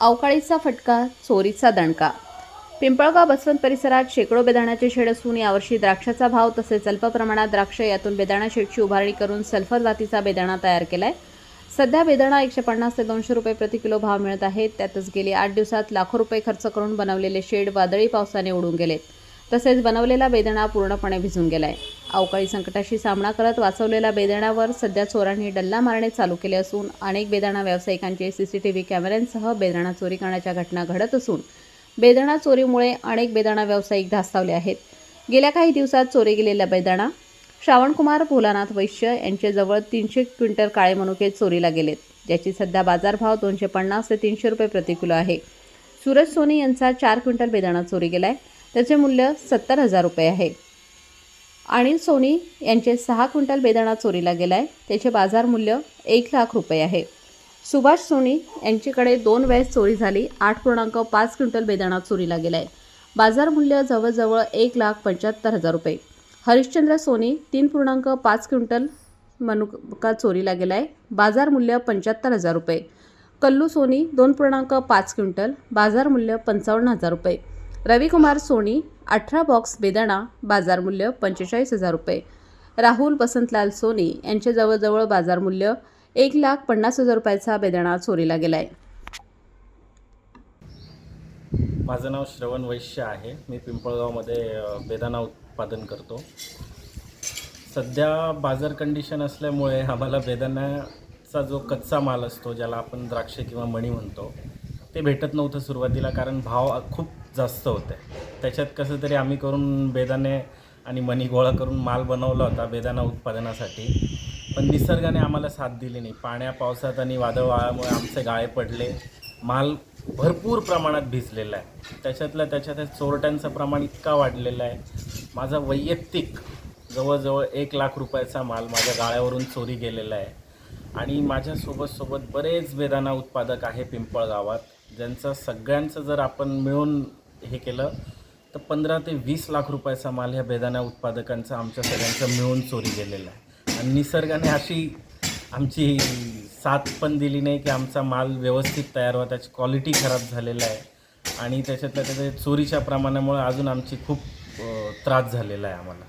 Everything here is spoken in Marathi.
अवकाळीचा फटका चोरीचा दणका. पिंपळगाव बसवंत परिसरात शेकडो बेदाण्याचे शेड असून यावर्षी द्राक्षाचा भाव तसेच अल्प प्रमाणात द्राक्ष यातून बेदाणा शेडची उभारणी करून सल्फर जातीचा बेदाणा तयार केलाय. सध्या बेदाणा एकशे पन्नास ते दोनशे रुपये प्रति किलो भाव मिळत आहेत. त्यातच गेली आठ दिवसात लाखो रुपये खर्च करून बनवलेले शेड वादळी पावसाने उडून गेलेत. तसेच बनवलेला बेदाणा पूर्णपणे भिजून गेलाय. अवकाळी संकटाशी सामना करत वाचवलेल्या बेदाण्यावर सध्या चोरांनी डल्ला मारणे चालू केले असून अनेक बेदाणा व्यावसायिकांचे सीसीटीव्ही कॅमेऱ्यांसह बेदाणा चोरी करण्याच्या घटना घडत असून बेदाणा चोरीमुळे अनेक बेदाणा व्यावसायिक धास्तावले आहेत. गेल्या काही दिवसात चोरी गेलेला बेदाणा श्रावणकुमार भोलानाथ वैश्य यांच्याजवळ तीनशे क्विंटल काळे मनुके चोरीला गेलेत ज्याची सध्या बाजारभाव दोनशे पन्नास ते तीनशे रुपये प्रतिकिलो आहे. सूरज सोनी यांचा चार क्विंटल बेदाणा चोरी गेलाय त्याचे मूल्य सत्तर हजार रुपये आहे. अनिल सोनी यांचे सहा क्विंटल बेदाणा चोरीला आहे त्याचे बाजार मूल्य एक लाख रुपये आहे. सुभाष सोनी यांच्याकडे दोन वेळेस चोरी झाली. आठ पूर्णांक पाच क्विंटल बेदाणा चोरीला आहे बाजार मूल्य जवळजवळ एक लाख पंच्याहत्तर हजार रुपये. हरिश्चंद्र सोनी तीन पूर्णांक पाच क्विंटल मनुका चोरीला आहे बाजार मूल्य पंच्याहत्तर हजार रुपये. कल्लू सोनी दोन पूर्णांक पाच क्विंटल. बाजार मूल्य पंचावन्न हजार रुपये. रविकुमार सोनी अठरा बॉक्स बेदाणा बाजारमूल्य पंचेचाळीस हजार रुपये. राहुल वसंतलाल सोनी यांचे जवळजवळ बाजारमूल्य एक लाख पन्नास हजार रुपयाचा बेदाणा चोरीला गेला आहे माझं नाव श्रवण वैश्य आहे. मी पिंपळगावमध्ये बेदाणा उत्पादन करतो. सध्या बाजार कंडिशन असल्यामुळे आम्हाला बेदाण्याचा जो कच्चा माल असतो ज्याला आपण द्राक्षे किंवा मणी म्हणतो ते भेटत नव्हतं सुरुवातीला कारण भाव खूप जास्त होते. त्याच्यात कसं तरी आम्ही करून बेदाणे आणि मणी गोळा करून माल बनवला होता बेदाना उत्पादनासाठी. पण निसर्गाने आम्हाला साथ दिली नाही. पाण्या पावसात आणि वादळ वाळामुळे आमचे गाळे पडले. माल भरपूर प्रमाणात भिजलेला आहे. त्याच्यातल्या त्याच्यात चोरट्यांचं प्रमाण इतका वाढलेलं आहे. माझा वैयक्तिक जवळजवळ एक लाख रुपयाचा माल माझ्या गाळ्यावरून चोरी गेलेला आहे. आणि माझ्यासोबत सोबत बरेच बेदाना उत्पादक आहे पिंपळगावात. ज्यांचं सगळ्यांचं जर आपण मिळून हे केलं तर पंधरा ते वीस लाख रुपयाचा माल ह्या बेदाना उत्पादकांचा आमच्या सगळ्यांचं मिळून चोरी गेलेला आहे. आणि निसर्गाने अशी आमची साथ पण दिली नाही की आमचा माल व्यवस्थित तयार व्हा त्याची क्वालिटी खराब झालेला आहे. आणि त्याच्यातल्या त्याच्या चोरीच्या प्रमाणामुळे अजून आमची खूप त्रास झालेला आहे आम्हाला.